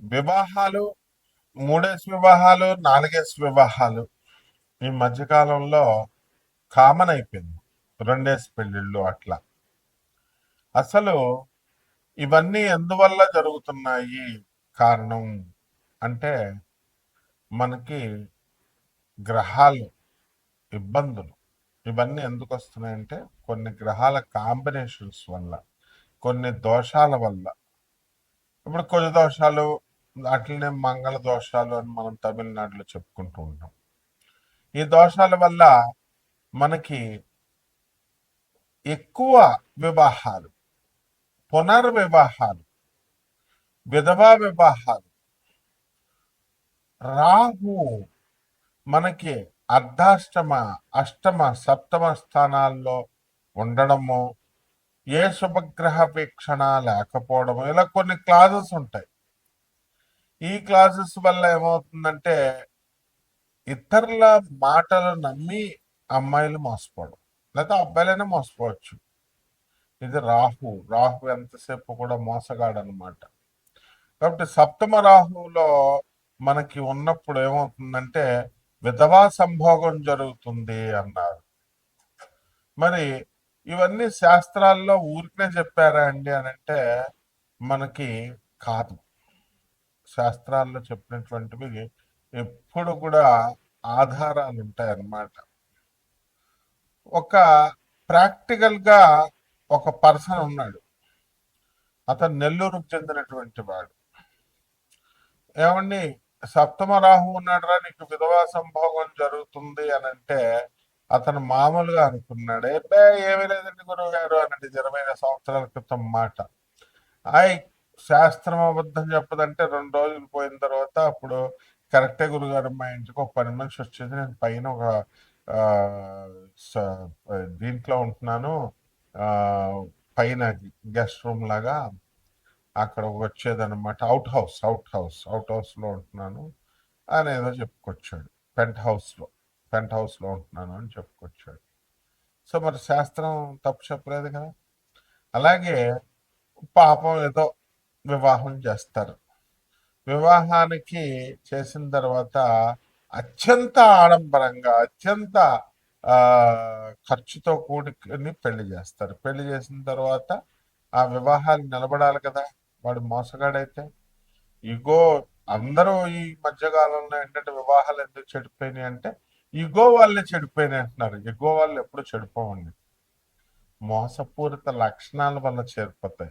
వివాహాలు మూడేసి వివాహాలు నాలుగేసి వివాహాలు ఈ మధ్యకాలంలో కామన్ అయిపోయింది. రెండేసి పెళ్ళిళ్ళు అట్లా. అసలు ఇవన్నీ ఎందువల్ల జరుగుతున్నాయి కారణం అంటే మనకి గ్రహాలు ఇబ్బందులు ఇవన్నీ ఎందుకు వస్తున్నాయంటే కొన్ని గ్రహాల కాంబినేషన్స్ వల్ల కొన్ని దోషాల వల్ల. ఇప్పుడు కొన్ని దోషాలు అట్లనే మంగళ దోషాలు అని మనం తమిళనాడులో చెప్పుకుంటూ ఉంటాం. ఈ దోషాల వల్ల మనకి ఎక్కువ వివాహాలు పునర్వివాహాలు విధవా వివాహాలు రాహు మనకి అర్ధాష్టమ అష్టమ సప్తమ స్థానాల్లో ఉండడము ఏ శుభగ్రహ వీక్షణ లేకపోవడము ఇలా కొన్ని క్లాజెస్ ఉంటాయి. ఈ క్లాజెస్ వల్ల ఏమవుతుందంటే ఇతరుల మాటలు నమ్మి అమ్మాయిలు మోసపోవడం లేదా అబ్బాయిలైనా మోసపోవచ్చు. ఇది రాహు రాహు ఎంతసేపు కూడా మోసగాడు అనమాట కాబట్టి సప్తమ రాహువులో మనకి ఉన్నప్పుడు ఏమవుతుందంటే విధవా సంభోగం జరుగుతుంది అన్నారు. మరి ఇవన్నీ శాస్త్రాల్లో ఊరికనే చెప్పారా అండి అని అంటే మనకి కాదు. శాస్త్రాల్లో చెప్పినటువంటివి ఎప్పుడు కూడా ఆధారాలు ఉంటాయన్నమాట ఒక ప్రాక్టికల్గా ఒక పర్సన్ ఉన్నాడు. అతను నెల్లూరుకు చెందినటువంటి వాడు. ఏమండి సప్తమ రాహు ఉన్నాడురా నీకు విధవా సంభోగం జరుగుతుంది అని అంటే అతను మామూలుగా అనుకున్నాడు ఏమీ లేదండి గురువు గారు అన్నది ఇరవై సంవత్సరాల క్రితం మాట. ఐ శాస్త్రం అబద్ధం చెప్పదంటే రెండు రోజులు పోయిన తర్వాత అప్పుడు కరెక్టే గురుగారు మా ఇంటికి ఒక పని మనిషి వచ్చేది నేను పైన ఒక దీంట్లో ఉంటున్నాను. పైన గెస్ట్ రూమ్ లాగా అక్కడ వచ్చేదన్నమాట. Out house out house out హౌస్లో ఉంటున్నాను అని ఏదో చెప్పుకొచ్చాడు. పెంట్ హౌస్లో పెంట్ హౌస్లో ఉంటున్నాను అని చెప్పుకొచ్చాడు. సో మరి శాస్త్రం తప్పు చెప్పలేదు కదా? అలాగే పాపం ఏదో వివాహం చేస్తారు. వివాహానికి చేసిన తర్వాత అత్యంత ఆడంబరంగా అత్యంత ఖర్చుతో కూడుకుని పెళ్ళి చేస్తారు. పెళ్ళి చేసిన తర్వాత ఆ వివాహాలు నిలబడాలి కదా. వాడు మోసగాడైతే. ఇగో అందరూ ఈ మధ్యకాలంలో ఏంటంటే వివాహాలు ఎందుకు చెడిపోయినాయి అంటే ఇగో వాళ్ళే చెడిపోయినాయి అంటున్నారు. ఇగో వాళ్ళు ఎప్పుడు చెడిపోవండి. మోసపూరిత లక్షణాల వల్ల చేరిపోతాయి.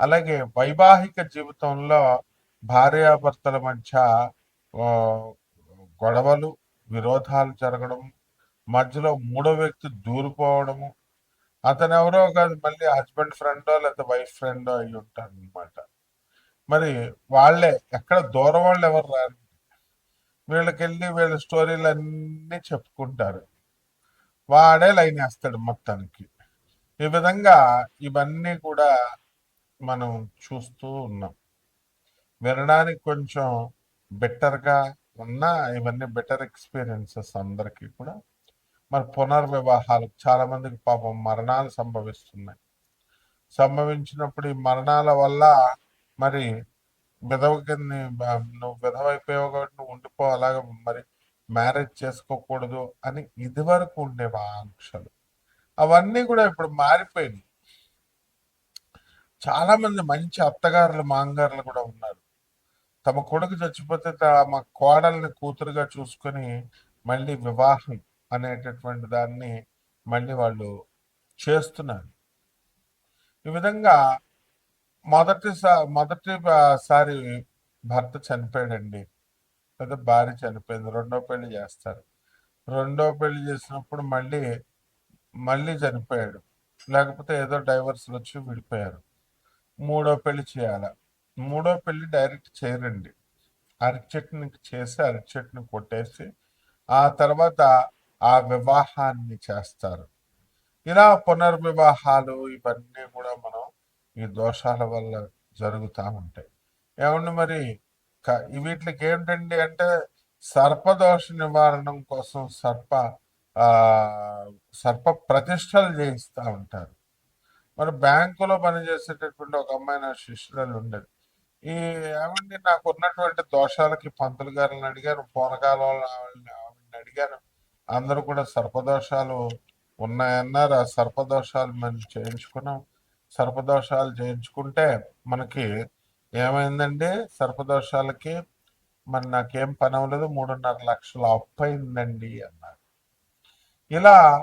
అలాగే వైవాహిక జీవితంలో భార్యాభర్తల మధ్య గొడవలు విరోధాలు జరగడం మధ్యలో మూడో వ్యక్తి దూరిపోవడము. అతను ఎవరో కాదు మళ్ళీ హస్బెండ్ ఫ్రెండో లేదా వైఫ్ ఫ్రెండో అయి ఉంటారు అనమాట మరి వాళ్ళే ఎక్కడ దూరం వాళ్ళు ఎవరు రారు. వీళ్ళకెళ్ళి వీళ్ళ స్టోరీలు అన్నీ చెప్పుకుంటారు. వాడే లైన్ వేస్తాడు మొత్తానికి. ఈ విధంగా ఇవన్నీ కూడా మనం చూస్తూ ఉన్నాం. వినడానికి కొంచెం బెటర్గా ఉన్నా ఇవన్నీ బెటర్ ఎక్స్పీరియన్సెస్ అందరికీ కూడా. మరి పునర్వివాహాలు చాలా మందికి పాపం మరణాలు సంభవిస్తున్నాయి. సంభవించినప్పుడు ఈ మరణాల వల్ల మరి విధవ కింద నువ్వు విధవైపోయావు కాబట్టి నువ్వు ఉండిపో మరి మ్యారేజ్ చేసుకోకూడదు అని ఇదివరకు ఉండేవి ఆంక్షలు అవన్నీ కూడా ఇప్పుడు మారిపోయినాయి. చాలా మంది మంచి అత్తగారులు మాంగారులు కూడా ఉన్నారు. తమ కొడుకు చచ్చిపోతే తమ కోడల్ని కూతురుగా చూసుకొని మళ్ళీ వివాహం అనేటటువంటి దాన్ని మళ్ళీ వాళ్ళు చేస్తున్నారు. ఈ విధంగా మొదటిసారి మొదటిసారి భర్త చనిపోయాడండి. లేదా భార్య చనిపోయింది. రెండో పెళ్ళి చేస్తారు. రెండో పెళ్ళి చేసినప్పుడు మళ్ళీ మళ్ళీ చనిపోయాడు. లేకపోతే ఏదో డైవర్స్లు వచ్చి విడిపోయారు. మూడో పెళ్ళి చేయాల? మూడో పెళ్ళి డైరెక్ట్ చేయరండి. అరటి చేసి అరటి కొట్టేసి ఆ తర్వాత ఆ వివాహాన్ని చేస్తారు. ఇలా పునర్వివాహాలు ఇవన్నీ కూడా మనం ఈ దోషాల వల్ల జరుగుతూ ఉంటాయి. ఏమండి మరి? వీటికి ఏంటండి అంటే సర్పదోష నివారణం కోసం సర్ప సర్ప ప్రతిష్టలు చేయిస్తూ ఉంటారు. మరి బ్యాంకులో పనిచేసేటటువంటి ఒక అమ్మాయి నా శిష్యురాలు ఉండేది. ఈ ఏమండి నాకు ఉన్నటువంటి దోషాలకి పంతులు గారిని అడిగాను పూనకాలంలో ఆవిడని ఆవిడని అడిగాను. అందరూ కూడా సర్పదోషాలు ఉన్నాయన్నారు. ఆ సర్పదోషాలు మనం చేయించుకున్నాం. సర్పదోషాలు చేయించుకుంటే మనకి ఏమైందండి? సర్పదోషాలకి మరి నాకేం పని అవ్వలేదు మూడున్నర లక్షలు అప్పు అయిందండి అన్నారు. ఇలా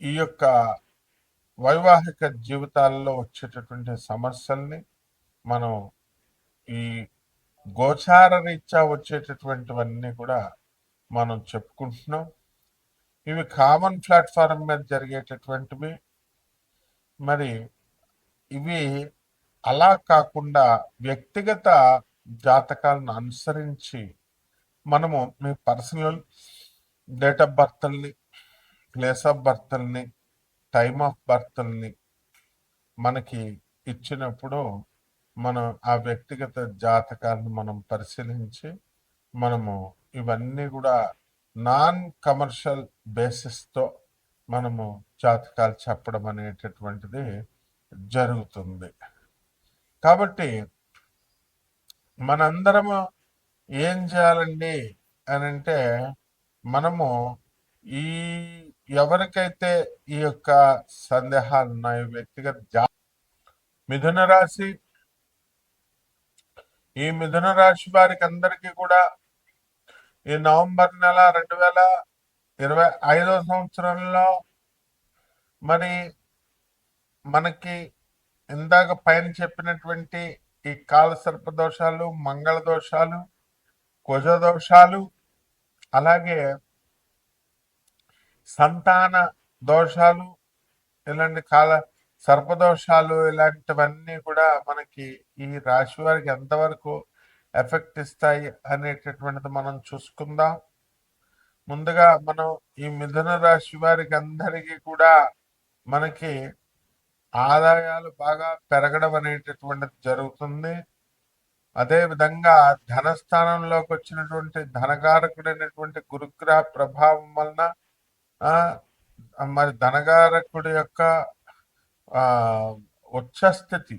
ఈ యొక్క వైవాహిక జీవితాల్లో వచ్చేటటువంటి సమస్యల్ని మనం ఈ గోచార రీత్యా వచ్చేటటువంటివన్నీ కూడా మనం చెప్పుకుంటున్నాం. ఇవి కామన్ ప్లాట్ఫారం మీద జరిగేటటువంటివి. మరి ఇవి అలా కాకుండా వ్యక్తిగత జాతకాలను అనుసరించి మనము మీ పర్సనల్ డేట్ ఆఫ్ బర్త్ల్ని ప్లేస్ ఆఫ్ బర్త్ల్ని టైమ్ ఆఫ్ బర్త్ల్ని మనకి ఇచ్చినప్పుడు మనం ఆ వ్యక్తిగత జాతకాలను మనం పరిశీలించి మనము ఇవన్నీ కూడా నాన్ కమర్షియల్ బేసిస్తో మనము జాతకాలు చెప్పడం అనేటటువంటిది జరుగుతుంది. కాబట్టి మనందరము ఏం చేయాలండి అని అంటే మనము ఈ ఎవరికైతే ఈ యొక్క సందేహాలు ఉన్నాయో వ్యక్తిగత జా మిథున రాశి ఈ మిథున రాశి వారికి అందరికీ కూడా ఈ నవంబర్ నెల రెండు వేల ఇరవై ఐదో సంవత్సరంలో మరి మనకి ఇందాక పైన చెప్పినటువంటి ఈ కాలసర్ప దోషాలు మంగళ దోషాలు కుజ దోషాలు అలాగే సంతాన దోషాలు ఇలాంటి కాల సర్పదోషాలు ఇలాంటివన్నీ కూడా మనకి ఈ రాశి వారికి ఎంతవరకు ఎఫెక్ట్ ఇస్తాయి అనేటటువంటిది మనం చూసుకుందాం. ముందుగా మనం ఈ మిథున రాశి వారికి అందరికీ కూడా మనకి ఆదాయాలు బాగా పెరగడం అనేటటువంటిది జరుగుతుంది. అదే విధంగా ధనస్థానంలోకి వచ్చినటువంటి ధనకారకుడైనటువంటి గురుగ్రహ ప్రభావం వలన మరి ధనగారకుడి యొక్క ఆ ఉచ్చస్థితి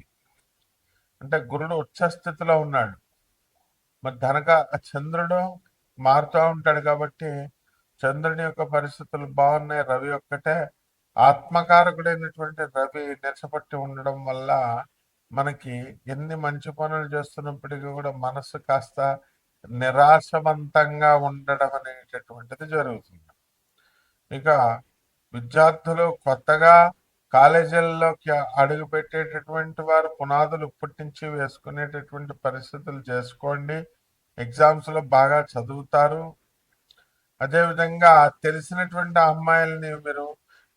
అంటే గురుడు ఉచ్చస్థితిలో ఉన్నాడు. మరి ధనక చంద్రుడు మారుతూ ఉంటాడు కాబట్టి చంద్రుని యొక్క పరిస్థితులు బాగున్నాయి. రవి ఒక్కటే ఆత్మకారకుడైనటువంటి రవి నిరసపట్టి ఉండడం వల్ల మనకి ఎన్ని మంచి పనులు చేస్తున్నప్పటికీ కూడా మనసు కాస్త నిరాశవంతంగా ఉండడం అనేటటువంటిది జరుగుతుంది. ఇక విద్యార్థులు కొత్తగా కాలేజీల్లోకి అడుగు పెట్టేటటువంటి వారు పునాదులు ఇప్పటి నుంచి వేసుకునేటటువంటి పరిస్థితులు చేసుకోండి. ఎగ్జామ్స్లో బాగా చదువుతారు. అదేవిధంగా తెలిసినటువంటి అమ్మాయిల్ని మీరు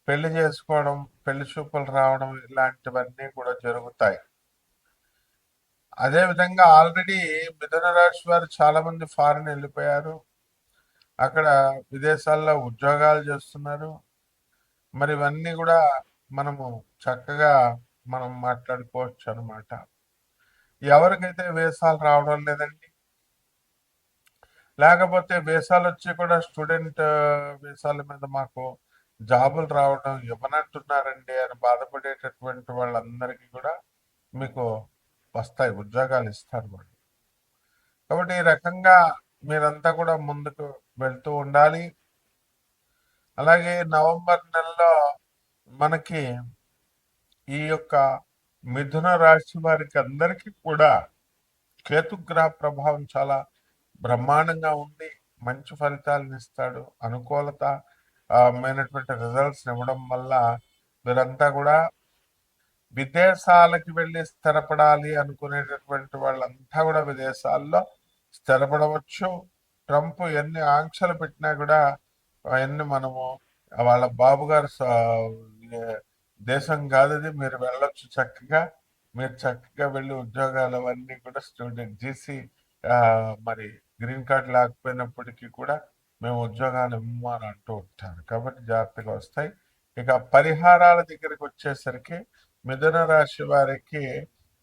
పెళ్ళి చేసుకోవడం పెళ్ళి చూపులు రావడం ఇలాంటివన్నీ కూడా జరుగుతాయి. అదేవిధంగా ఆల్రెడీ మిథున రాశి వారు చాలామంది ఫారిన్ వెళ్ళిపోయారు. అక్కడ విదేశాల్లో ఉద్యోగాలు చేస్తున్నారు. మరి ఇవన్నీ కూడా మనము చక్కగా మనం మాట్లాడుకోవచ్చు అనమాట ఎవరికైతే వేసాలు రావడం లేదండి? లేకపోతే వేసాలు వచ్చి కూడా స్టూడెంట్ వేసాల మీద మాకు జాబులు రావడం ఇవ్వనంటున్నారండి అని బాధపడేటటువంటి వాళ్ళందరికీ కూడా మీకు వస్తాయి ఉద్యోగాలు ఇస్తారు వాళ్ళు. కాబట్టి ఈ రకంగా మీరంతా కూడా ముందుకు వెళ్తూ ఉండాలి. అలాగే నవంబర్ నెలలో మనకి ఈ యొక్క మిథున రాశి వారికి అందరికీ కూడా కేతుగ్రహ ప్రభావం చాలా బ్రహ్మాండంగా ఉంది మంచి ఫలితాలను ఇస్తాడు. అనుకూలత మైనటువంటి రిజల్ట్స్ ఇవ్వడం వల్ల వీరంతా కూడా విదేశాలకి వెళ్ళి స్థిరపడాలి అనుకునేటటువంటి వాళ్ళంతా కూడా విదేశాల్లో స్థిరపడవచ్చు. ట్రంప్ ఎన్ని ఆంక్షలు పెట్టినా కూడా అవన్నీ మనము వాళ్ళ బాబు గారు దేశం కాదది మీరు వెళ్ళొచ్చు చక్కగా. మీరు చక్కగా వెళ్ళి ఉద్యోగాలు అవన్నీ కూడా స్టూడెంట్ జీసీ మరి గ్రీన్ కార్డ్ లేకపోయినప్పటికీ కూడా మేము ఉద్యోగాలు ఇవ్వము అని అంటూ ఉంటారు. కాబట్టి జాగ్రత్తగా వస్తాయి. ఇక పరిహారాల దగ్గరికి వచ్చేసరికి మిథున రాశి వారికి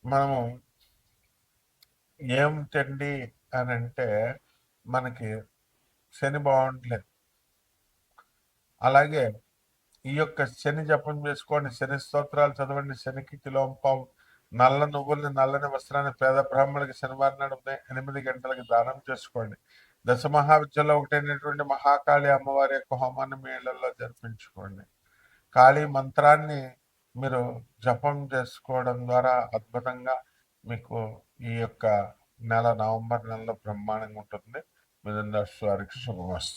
మనము ఏమిటండి అని అంటే మనకి శని బాగుండలేదు. అలాగే ఈ యొక్క శని జపం చేసుకోండి శని స్తోత్రాలు చదవండి శనికి కిలోంపం నల్ల నువ్వుల్ని నల్లని వస్త్రాన్ని పేద బ్రాహ్మణులకి శనివారం నాడు ఎనిమిది గంటలకి దానం చేసుకోండి. దశ మహావిద్యలో ఒకటైనటువంటి మహాకాళి అమ్మవారి యొక్క హోమాన్ని మీ ఇళ్ళలో జరిపించుకోండి. కాళీ మంత్రాన్ని మీరు జపం చేసుకోవడం ద్వారా అద్భుతంగా మీకు ఈ యొక్క నెల నవంబర్ నెలలో బ్రహ్మాండంగా ఉంటుంది మిథున రాశి వారికి శుభమస్తు